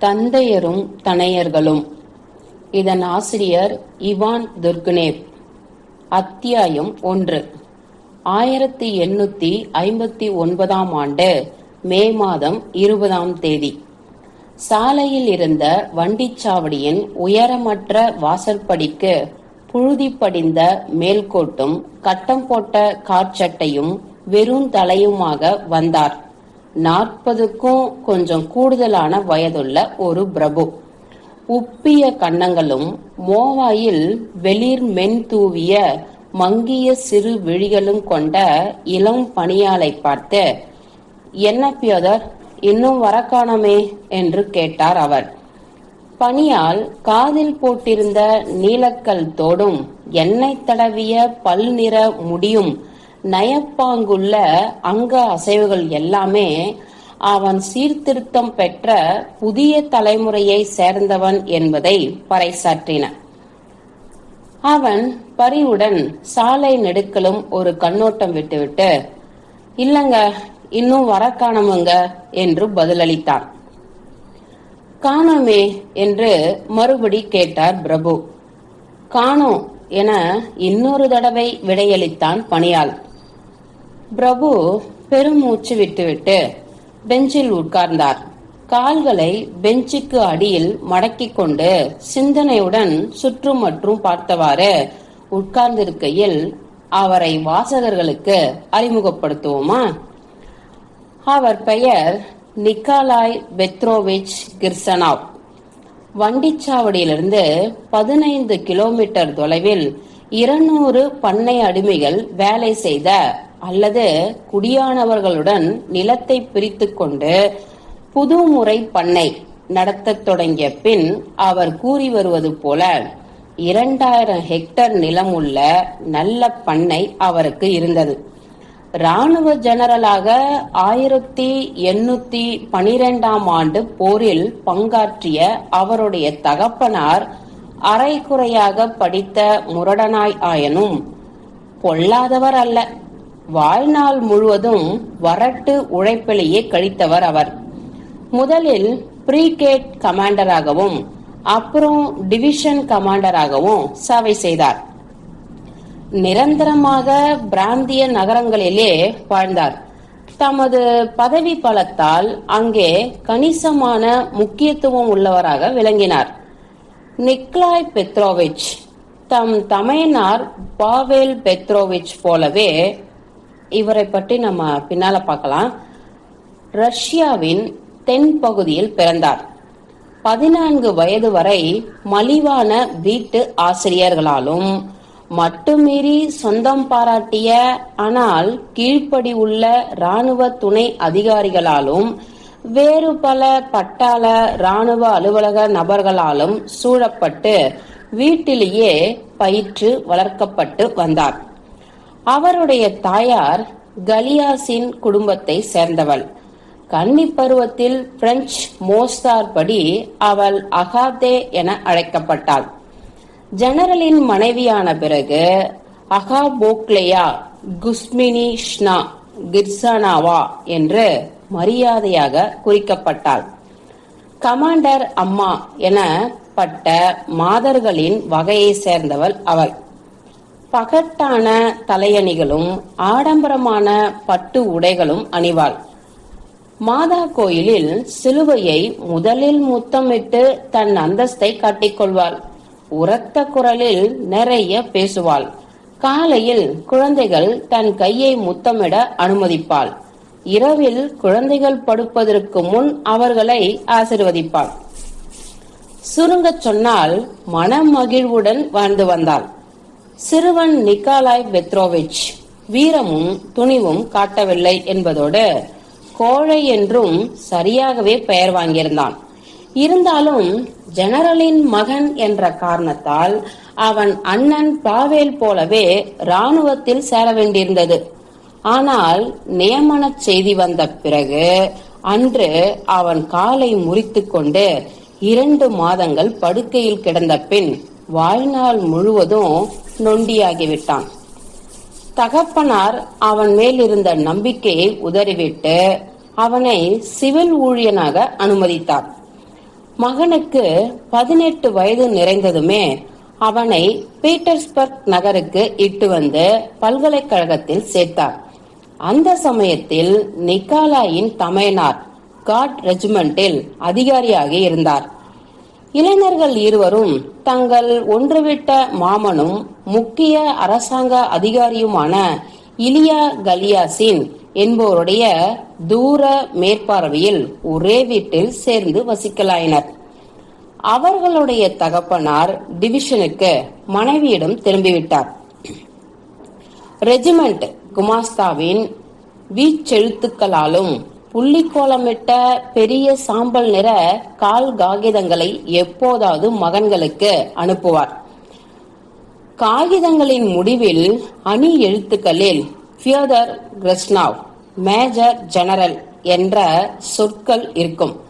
தந்தையரும் தனையர்களும். இதன் ஆசிரியர் இவான் துர்குனேவ் அத்தியாயம் ஒன்று. ஆயிரத்தி எண்ணூத்தி ஐம்பத்தி ஒன்பதாம் ஆண்டு மே மாதம் இருபதாம் தேதி. சாலையில் இருந்த வண்டிச்சாவடியின் உயரமற்ற வாசற்படிக்கு புழுதி படிந்த மேல்கோட்டும் கட்டம் போட்ட காற்சட்டையும் வெறும் தலையுமாக வந்தார். நாற்பதுக்கும் கொஞ்சம் கூடுதலான வயதுள்ள ஒரு பிரபு. உப்பிய கன்னங்களும் மோவாயில் வெளிர் மென் தூவிய மங்கிய சிறு விழிகளும் கொண்ட இளம் பணியாளை பார்த்து என்ன பியோதர் இன்னும் வர என்று கேட்டார் அவர். பணியால் காதில் போட்டிருந்த நீலக்கல் தோடும் எண்ணெய் தடவிய பல் நிற முடியும் நயப்பாங்குள்ள அங்க அசைவுகள் எல்லாமே அவன் சீர்திருத்தம் பெற்ற புதிய தலைமுறையை சேர்ந்தவன் என்பதை பறைசாற்றின. அவன் பரிவுடன் சாலை நெடுக்கலும் ஒரு கண்ணோட்டம் விட்டுவிட்டு இல்லங்க இன்னும் வர காணமுங்க என்று பதிலளித்தான். காணோமே என்று மறுபடி கேட்டார் பிரபு. காணோம் என இன்னொரு தடவை விடையளித்தான் பணியாள். பிரபு பெருமூச்சு விட்டுவிட்டு பெஞ்சில் உட்கார்ந்தார். கால்களை பெஞ்சுக்கு அடியில் மடக்கிக் கொண்டு சிந்தனையுடன் சுற்றும் மற்றும் பார்த்தவாறு உட்கார்ந்திருக்கையில் அவரை வாசகர்களுக்கு அறிமுகப்படுத்துவோமா? அவர் பெயர் நிக்காலாய் பெத்ரோவிச் கிர்சனாவ். வண்டிச்சாவடியிலிருந்து பதினைந்து கிலோமீட்டர் தொலைவில் இருநூறு பண்ணை அடிமைகள் வேலை செய்த அல்லது குடியானவர்களுடன் நிலத்தை பிரித்து கொண்டு புதுமுறை பண்ணை நடத்தத் தொடங்கிய பின் அவர் கூறி வருவது போல இரண்டாயிரம் ஹெக்டர் நிலம் உள்ள நல்ல பண்ணை அவருக்கு இருந்தது. ராணுவ ஜெனரலாக ஆயிரத்தி எண்ணூத்தி பனிரெண்டாம் ஆண்டு போரில் பங்காற்றிய அவருடைய தகப்பனார் அரைகுறையாக படித்த முரடனாய் ஆயனும் பொல்லாதவர் அல்ல. வாழ்நாள் முழுவதும் வரட்டு உழைப்பிலேயே கழித்தவர் அவர். முதலில் பிரிகேட் கமாண்டராகவும் அப்புறம் டிவிஷன் கமாண்டராகவும் சேவை செய்தார். நிரந்தரமாக பிராந்திய நகரங்களிலே வாழ்ந்தார். தமது பதவி பலத்தால் அங்கே கணிசமான முக்கியத்துவம் உள்ளவராக விளங்கினார். நிக்லாய் பெத்ரோவிச் தம் தமையனார் பாவேல் பெத்ரோவிச் போலவே இவரை பற்றி நம்ம பின்னால பார்க்கலாம். ரஷ்யாவின் தென் பகுதியில் பிறந்தார். பதினான்கு வயது வரை மலிவான வீட்டு ஆசிரியர்களாலும் மட்டுமீறி சொந்தம் பாராட்டிய ஆனால் கீழ்ப்படி உள்ள ராணுவ துணை அதிகாரிகளாலும் வேறு பல பட்டாள ராணுவ அலுவலக நபர்களாலும் சூழப்பட்டு வீட்டிலேயே பயிற்று வளர்க்கப்பட்டு வந்தார். அவருடைய தாயார் கலியாசின் குடும்பத்தை சேர்ந்தவள். கன்னி பருவத்தில் பிரெஞ்சு மோஸ்தார் படி அவள் அகாதே என அழைக்கப்பட்டாள். ஜெனரலின் மனைவியான பிறகு அகா போக்லேயா குஸ்மினி ஷ்னா கிர்சானாவா என்று மரியாதையாக குறிக்கப்பட்டாள். கமாண்டர் அம்மா என பட்ட மாதர்களின் வகையை சேர்ந்தவள் அவள். பகட்டான தலையணிகளும் ஆடம்பரமான பட்டு உடைகளும் அணிவாள். மாதா கோயிலில் சிலுவையை முதலில் முத்தமிட்டு தன் அந்தஸ்தை காட்டிக்கொள்வாள் உரத்த குரலில் நிறைய பேசுவாள். காலையில் குழந்தைகள் தன் கையை முத்தமிட அனுமதிப்பாள். இரவில் குழந்தைகள் படுப்பதற்கு முன் அவர்களை ஆசிர்வதிப்பாள். சுருங்கச் சொன்னால் மனமகிழ்வுடன் வாழ்ந்து வந்தாள். சிறுவன் நிக்காலாய் பெத்ரோவிச் வீரமும் துணிவும் காட்டவில்லை என்பதோடு கோழை என்றும் சரியாகவே பெயர் வாங்கியிருந்தான். இருந்தாலும் ஜெனரலின் மகன் என்ற காரணத்தால் அவன் அண்ணன் பாவேல் போலவே ராணுவத்தில் சேர வேண்டியிருந்தது. ஆனால் நியமன செய்தி வந்த பிறகு அன்று அவன் காலை முறித்துக்கொண்டு இரண்டு மாதங்கள் படுக்கையில் கிடந்த பின் வாழ்நாள் முழுவதும் நொண்டியாகிவிட்டான். தகப்பனார் அவன் மேல் இருந்த நம்பிக்கையை உதறிவிட்டு அவனை சிவில் ஊழியனாக அனுமதித்தார். மகனுக்கு பதினெட்டு வயது நிறைந்ததுமே அவனை பீட்டர்ஸ்பர்க் நகருக்கு இட்டு வந்து பல்கலைக்கழகத்தில் சேர்த்தார். அந்த சமயத்தில் நிக்காலாயின் தமையனார் காட் ரெஜிமெண்டில் அதிகாரியாக இருந்தார். இளைஞர்கள் இருவரும் தங்கள் ஒன்றுவிட்ட மாமனும் முக்கிய அரசாங்க அதிகாரியுமான இலியா கலியாசின் என்பவருடைய தூர மேற்பார்வையில் ஒரே வீட்டில் சேர்ந்து வசிக்கலாயினர். அவர்களுடைய தகப்பனார் டிவிஷனுக்கு மனைவியிடம் திரும்பிவிட்டார். ரெஜிமெண்ட் குமாஸ்தாவின் வீச்செழுத்துக்களாலும் புள்ளிக்கோலமிட்ட பெரிய சாம்பல் நிற கால் காகிதங்களை எப்போதாவது மகன்களுக்கு அனுப்புவார். காகிதங்களின் முடிவில் அணி எழுத்துக்களில் ஃபியோதர் கிரஸ்னாவ் மேஜர் ஜெனரல் என்ற சொற்கள் இருக்கும்.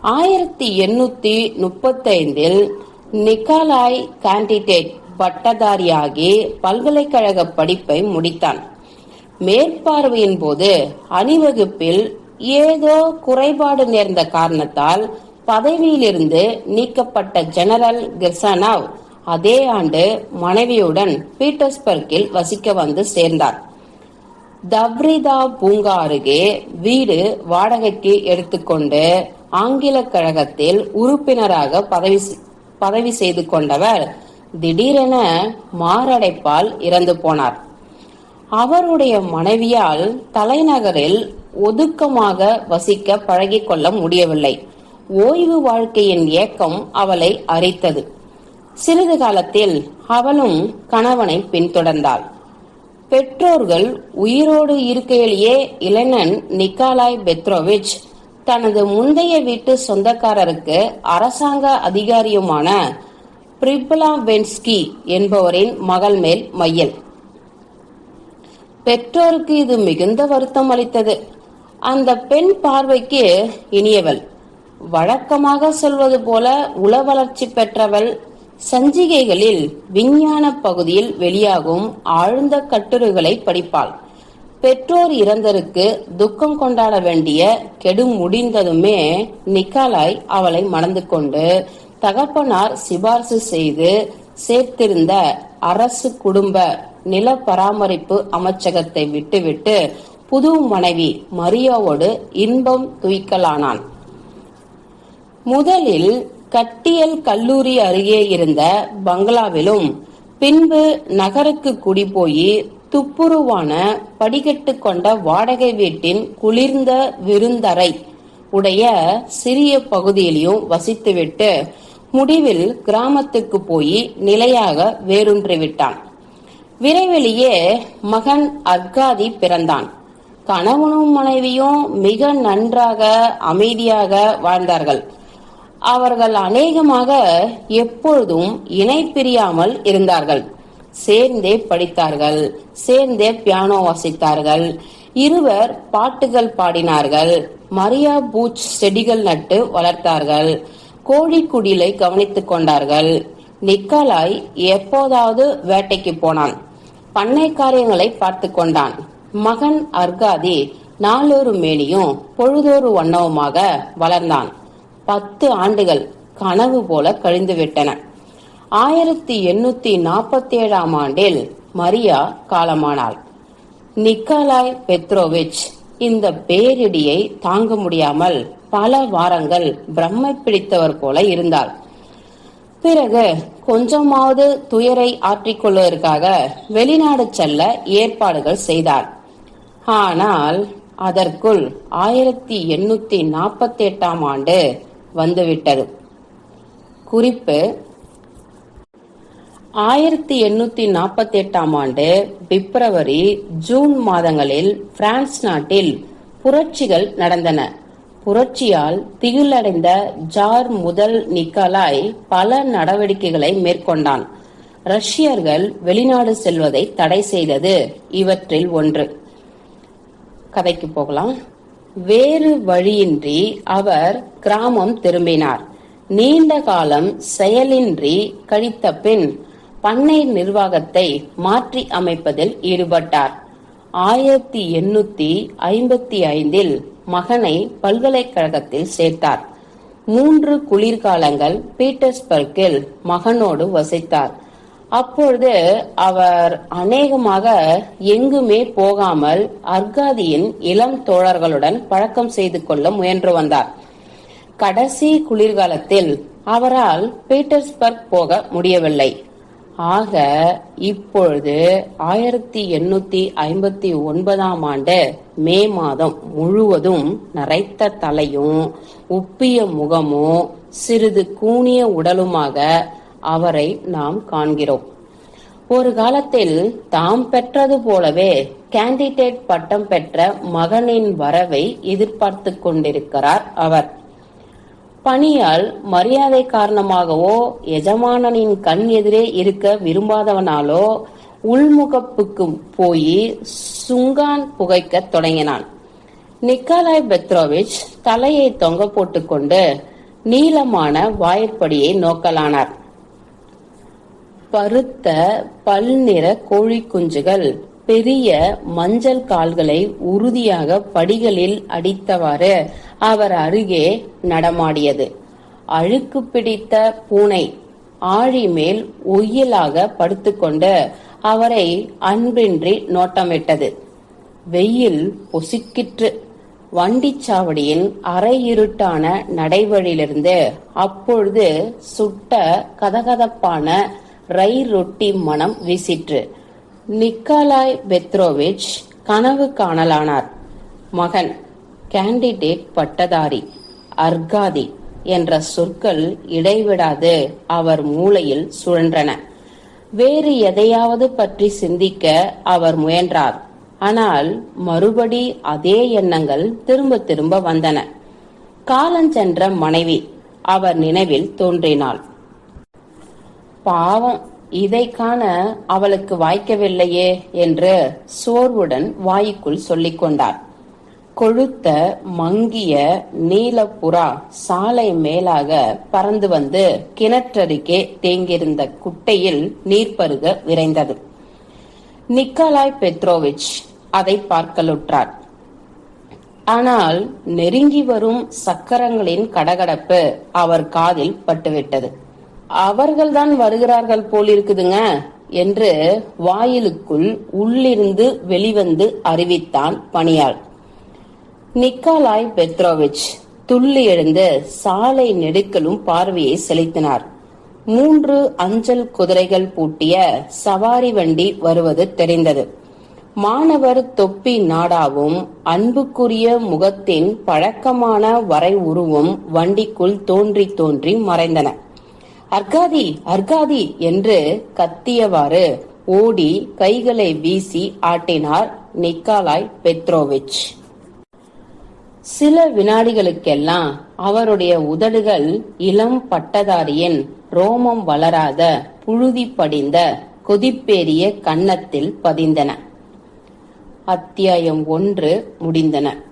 ஆயிரத்தி எண்ணூத்தி முப்பத்தைந்தில் நிக்காலாய் கேண்டிடேட் பட்டதாரியாகி பல்கலைக்கழக படிப்பை முடித்தான். மேற்பார்வையின் போது அணிவகுப்பில் ஏதோ குறைபாடு நேர்ந்த காரணத்தால் பதவியிலிருந்து நீக்கப்பட்ட ஜெனரல் கிர்சனாவ் அதே ஆண்டு மனைவியுடன் பீட்டர்ஸ்பர்க்கில் வசிக்க வந்து சேர்ந்தார். தவ்ரிதா பூங்கா அருகே வீடு வாடகைக்கு எடுத்துக்கொண்டு ஆங்கில கழகத்தில் உறுப்பினராக பதவி பதவி செய்து கொண்டவர் திடீரென மாரடைப்பால் இறந்து போனார். அவருடைய மனைவியால் தலைநகரில் ஒதுக்கமாக வசிக்க பழகிக்கொள்ள முடியவில்லை. ஓய்வு வாழ்க்கையின் ஏக்கம் அவளை அரித்தது. சிறிது காலத்தில் அவளும் கணவனை பின்தொடர்ந்தாள். பெற்றோர்கள் உயிரோடு இருக்கையிலேயே இளைஞன் நிக்காலாய் பெத்ரோவிச் தனது முந்தைய வீட்டு சொந்தக்காரருக்கு அரசாங்க அதிகாரியுமான பிரிப்லாவென்ஸ்கி என்பவரின் மகள் மேல் மையல். பெற்றோருக்கு இது மிகுந்த வருத்தம் அளித்தது. அந்த பெண் பார்வைக்கு இனியவள். வழக்கமாக சொல்வது போல உள வளர்ச்சி பெற்றவள் சஞ்சிகைகளில் விஞ்ஞான பகுதியில் வெளியாகும் ஆழ்ந்த கட்டுரைகளை படிப்பாள். பெற்றோர் இறந்தருக்கு துக்கம் கொண்டாட வேண்டிய கெடு முடிந்ததுமே நிக்காலாய் அவளை மணந்து கொண்டு தகப்பனார் சிபார்சு செய்து சேர்த்திருந்த அரசு குடும்ப நில பராமரிப்பு அமைச்சகத்தை விட்டுவிட்டு புது மனைவி மரியாவோடு இன்பம் துய்க்கலானான். முதலில் கட்டியல் கல்லூரி அருகே இருந்த பங்களாவிலும் பின்பு நகருக்கு குடிபோய் துப்புருவான படிக்கட்டு கொண்ட வாடகை வீட்டின் குளிர்ந்த விருந்தரை உடைய சிறிய பகுதியிலையும் வசித்துவிட்டு முடிவில் கிராமத்துக்கு போய் நிலையாக வேரூன்றி விட்டான் விரைவிலேயே மகன் அர்காதி பிறந்தான். கணவனும் மனைவியும் மிக நன்றாக அமைதியாக வாழ்ந்தார்கள். அவர்கள் அநேகமாக எப்பொழுதும் இணை பிரியாமல் இருந்தார்கள். சேர்ந்தே படித்தார்கள் சேர்ந்தே பியானோ வாசித்தார்கள் இருவர் பாட்டுகள் பாடினார்கள் மரியா பூச் செடிகள் நட்டு வளர்த்தார்கள் கோழி குடிலை கவனித்துக் கொண்டார்கள். நிக்கலாய் எப்போதாவது வேட்டைக்கு போனான். பண்ணை காரியங்களை பார்த்து கொண்டான். மகன் அர்காதி நாளொரு மேனியும் பொழுதொரு வண்ணவுமாக வளர்ந்தான். பத்து ஆண்டுகள் கனவு போல கழிந்துவிட்டன. ஆயிரத்தி எண்ணூத்தி நாற்பத்தி ஏழாம் ஆண்டில் மரியா காலமானாள். நிக்கலாய் பெத்ரோவிச் இந்த பேரிடியை தாங்க முடியாமல் பல வாரங்கள் பிரம்மை பிடித்தவர் போல இருந்தார் பிறகு கொஞ்சமாவது துயரை ஆற்றிக்கொள்வதற்காக வெளிநாடு செல்ல ஏற்பாடுகள் செய்தார் ஆனால் அதற்குள் ஆயிரத்தி எண்ணூத்தி நாற்பத்தி எட்டாம் ஆண்டு வந்துவிட்டது. குறிப்பு ஆயிரத்தி எண்ணூத்தி நாற்பத்தி எட்டாம் ஆண்டு பிப்ரவரி ஜூன் மாதங்களில் பிரான்ஸ் நாட்டில் புரட்சிகள் நடந்தன. புரட்சியால் திகிலடைந்த ஜார் முதல் நிக்கலாய் பல நடவடிக்கைகளை மேற்கொண்டான். ரஷ்யர்கள் வெளிநாடு செல்வதை தடை செய்தது இவற்றில் ஒன்று. கதைக்கு போகலாம். வேறு வழியின்றி அவர் கிராமம் திரும்பினார். நீண்ட காலம் செயலின்றி கழித்த பின் பண்ணை நிர்வாகத்தை மாற்றி அமைப்பதில் ஈடுபட்டார். ஆயிரத்தி எண்ணூத்தி ஐம்பத்தி ஐந்தில் மகனை பல்கலைக்கழகத்தில் சேர்த்தார். மூன்று குளிர்காலங்கள் பீட்டர்ஸ்பர்க்கில் மகனோடு வசித்தார். அப்பொழுது அவர் அநேகமாக எங்குமே போகாமல் அர்காதியின் இளம் தோழர்களுடன் பழக்கம் செய்து கொள்ள முயன்று வந்தார். கடைசி குளிர்காலத்தில் அவரால் பீட்டர்ஸ்பர்க் போக முடியவில்லை. ஆக இப்பொழுது ஆயிரத்தி எண்ணூத்தி ஐம்பத்தி ஒன்பதாம் ஆண்டு மே மாதம் முழுவதும் நரைத்த தலையும் உப்பிய முகமும் சிறிது கூனிய உடலுமாக அவரை நாம் காண்கிறோம். ஒரு காலத்தில் தாம் பெற்றது போலவே கேண்டிடேட் பட்டம் பெற்ற மகனின் வரவை எதிர்பார்த்து கொண்டிருக்கிறார் அவர். பணியால் மரியாதை காரணமாகவோ எஜமானனின் கண் எதிரே இருக்க விரும்பாதவனாலோ உள்முகப்புக்கு போய் சுங்கான் புகைக்க தொடங்கினான். நிக்கலாய் பெத்ரோவிச் தலையை தொங்க போட்டுக்கொண்டு நீளமான வாய்ப்படியை நோக்கலானார். பருத்த பல்நிற கோழி குஞ்சுகள் பெரிய மஞ்சள் கால்களை உறுதியாக படிகளில் அடித்தவாறு அவர் அருகே நடமாடியது. அழுக்கு பிடித்த பூனை ஆழி மேல் ஒய்யலாக படுத்துக்கொண்டு அவரை அன்பின்றி நோட்டமிட்டது. வெயில் பொசுக்கிற்று. வண்டிச்சாவடியின் அரை இருட்டான நடைவழியிலிருந்து அப்பொழுது சுட்ட கதகதப்பான ரை ரொட்டி மனம் வீசிற்று. நிக்கலாய் பெத்ரோவிச் கனவு காணலானார். மகன் கேண்டிடேட் பட்டதாரி அர்காதி என்ற சொற்கள் இடைவிடாது அவர் மூளையில் சுழன்றன. வேறு எதையாவது பற்றி சிந்திக்க அவர் முயன்றார். ஆனால் மறுபடி அதே எண்ணங்கள் திரும்ப திரும்ப வந்தன. காலஞ்சென்ற மனைவி அவர் நினைவில் தோன்றினாள். பாவம் இதை காண அவளுக்கு வாய்க்கவில்லையே என்று சோர்வுடன் வாய்க்குள் சொல்லிக் கொண்டார். கொழுத்த மங்கிய நீலப்புறா சாலை மேலாக பறந்து வந்து கிணற்றருகே தேங்கியிருந்த குட்டையில் நீர் பருக விரைந்தது. நிக்கலாய் பெத்ரோவிச் அதை பார்க்கலுற்றார். ஆனால் நெருங்கி வரும் சக்கரங்களின் கடகடப்பு அவர் காதில் பட்டுவிட்டது. அவர்கள்தான் வருகிறார்கள் போலிருக்குதுங்க என்று வாயிலுக்குள் உள்ளிருந்து வெளிவந்து அறிவித்தான் பணியாள். நிக்காலாய் பெத்ரோவிச் துள்ளி எழுந்து சாலை நெடுக்கலும் பார்வையை செலுத்தினார். மூன்று அஞ்சல் குதிரைகள் பூட்டிய சவாரி வண்டி வருவது தெரிந்தது. மாணவர் தொப்பி நாடாவும் அன்புக்குரிய முகத்தின் பழக்கமான வரை உருவும் வண்டிக்குள் தோன்றி தோன்றி மறைந்தன. அர்காதி அர்காதி என்று கத்தியவாறு ஓடி கைகளை வீசி ஆட்டினார் நிக்காலாய் பெத்ரோவிச். சில வினாடிகளுக்கெல்லாம் அவருடைய உதடுகள் இளம் பட்டதாரியின் ரோமம் வளராத புழுதி படிந்த கொதிப்பேறிய கன்னத்தில் பதிந்தன. அத்தியாயம் ஒன்று முடிந்தன.